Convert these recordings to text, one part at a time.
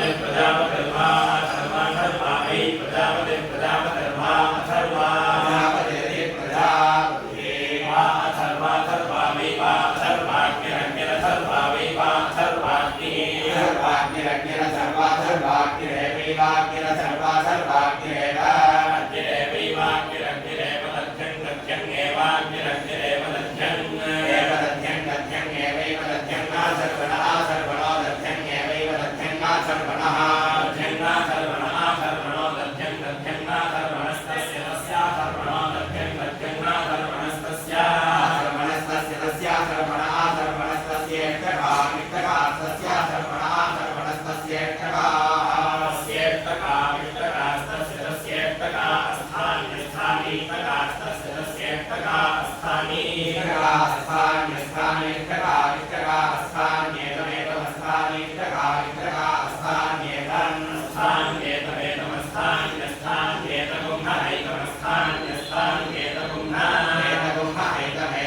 प्रजापतिर्वा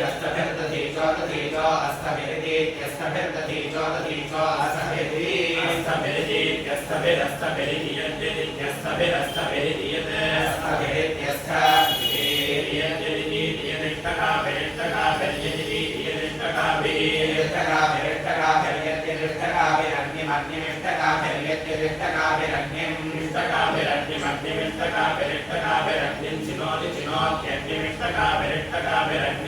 అస్తభిరస్తభిర్దధీచో దధీచో అస్తభిరితీత్యస్తభిర్దధీచో దధీచో అస్తభిరి అస్తభిరిత్యస్త ఇష్టకాభిరగ్నిమగ్నిమిష్టకాభిరగ్నిం ఇష్టకాభిరగ్నిమగ్నిమిష్టకాభిరిష్టకాభిరగ్నిం చినోతి చినోత్యగ్నిమిష్టకాభిరిష్టకాభిరగ్నిం చినోతి చినోతి సాత్మానం సాత్మానం చినోతి చినోతి సాత్మానమేవైవ సాత్మానం చినోతి చినోతి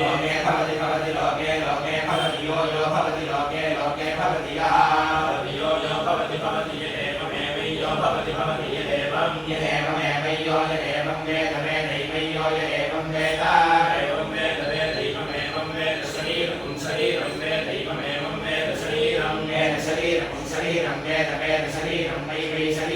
หอกแก่ข้าพเจ้าข้าพเจ้อกแก่อกแก่ข้าพเจ้โยโยข้าพเจ้าหลอกแก่หลอกแก่ข้าพเจ้าโยโยข้าพเจ้าข้าพเจ้าเยเอมแม่ไม่โยข้าพเจ้าข้าพเจ้าเยเอมังเยเอมแม่ไม่โยเยเอมังแม่แต่แม่ไหไม่โยเยเอมังแม่ตาบังแม่แต่แม่ไหนมังแม่มังแม่แต่สรีรังสรีรังแม่ไหนมังแม่มังแม่ต่รีรังแม่แต่สรีรังสรีรัแม่ต่แม่แต่สรีรังไาดี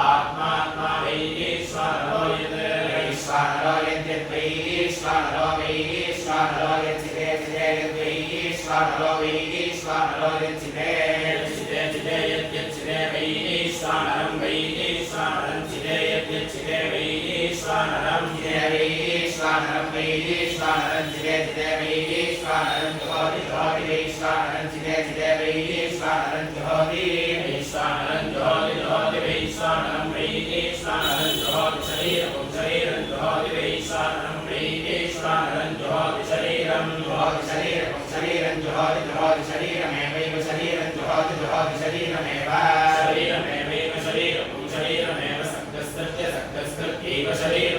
वैश्वानरं वैश्वानरं चिरे चिरे वैश्वानरं जुहोति जुहोति वैश्वानरं चिरे चिरे वैश्वानरं जुहोति वैश्वानरं जुहोति जुहोति वैश्वानरं वैश्वानरं जुहोति शरीरं शरीरं जुहोति वैश्वानरं वैश्वानरं जुहोति शरीरं जुहोति शरीरं शरीरं जुहोति जुहोति शरीरमेवैव शरीरं जुहोति जुहोति शरीरमेव शरीरमेवैव शरीरं शरीरमेव सक्तस्तस्य सक्तस्तत्यैव शरीरम्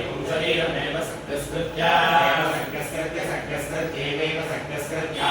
సకస్కృత్య సకస్కృత్య సకస్కృత్యేవ సకస్కృత్యా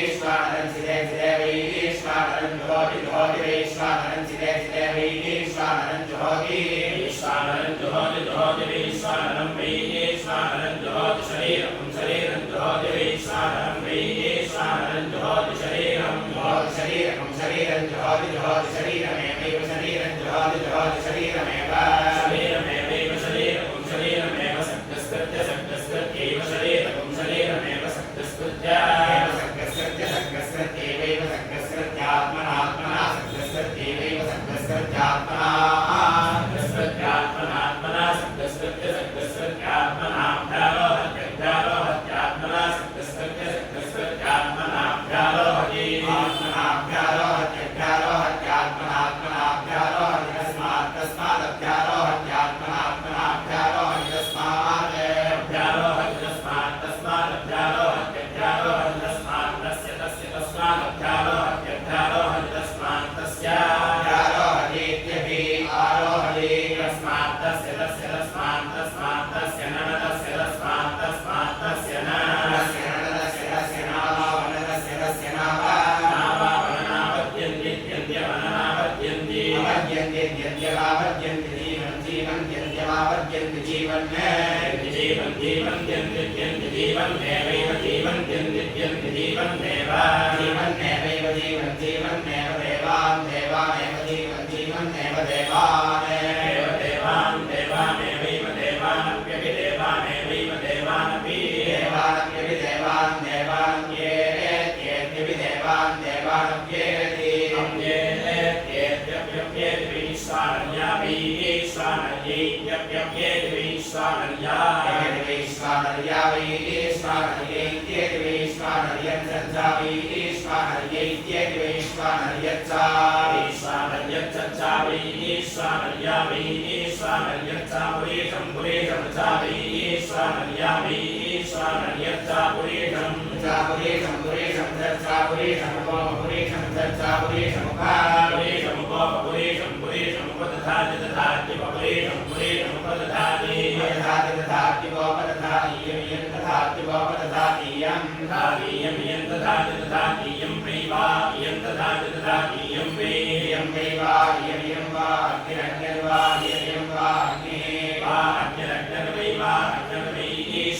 Gracias. पुरेशं पुरेशं धर्ता पुरेशं पुरेशं धर्ता पुरेशमुखा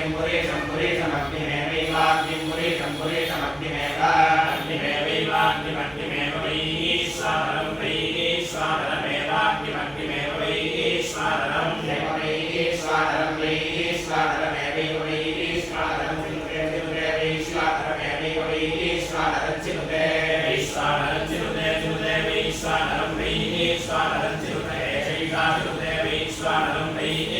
अग्निं पुरेशं पुरेशमग्निमेवैवाग्निं पुरेशमग्निमेवाग्निमेवैवाग्निमग्निमेव वै स्वाहनं वै स्वाहनमेवाग्निमग्निमेव वै स्वाहनं वै स्वाहनं वै स्वाहनमेवैव वै स्वाहनं स्वाहनमेवैव वै स्वाहरचिनुते स्वाहरचिनुते चिनुते वै स्वाहनं वै स्वाहरचिनुते शैकाचिनुते वै स्वाहनं वै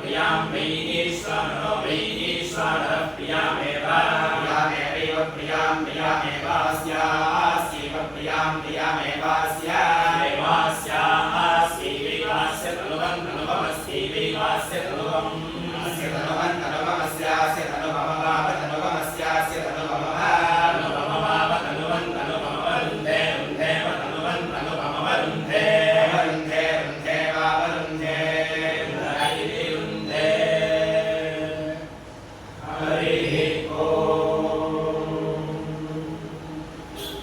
प्रियां वैनि स्वनो वैनि स्वनः प्रियामेव प्रियामेव प्रियां प्रियामेवास्यास्यैव प्रियां प्रियामेवास्यैवास्यास्यैवैवास्य तनुभं तनुभमस्यैवैवास्य तनुभम्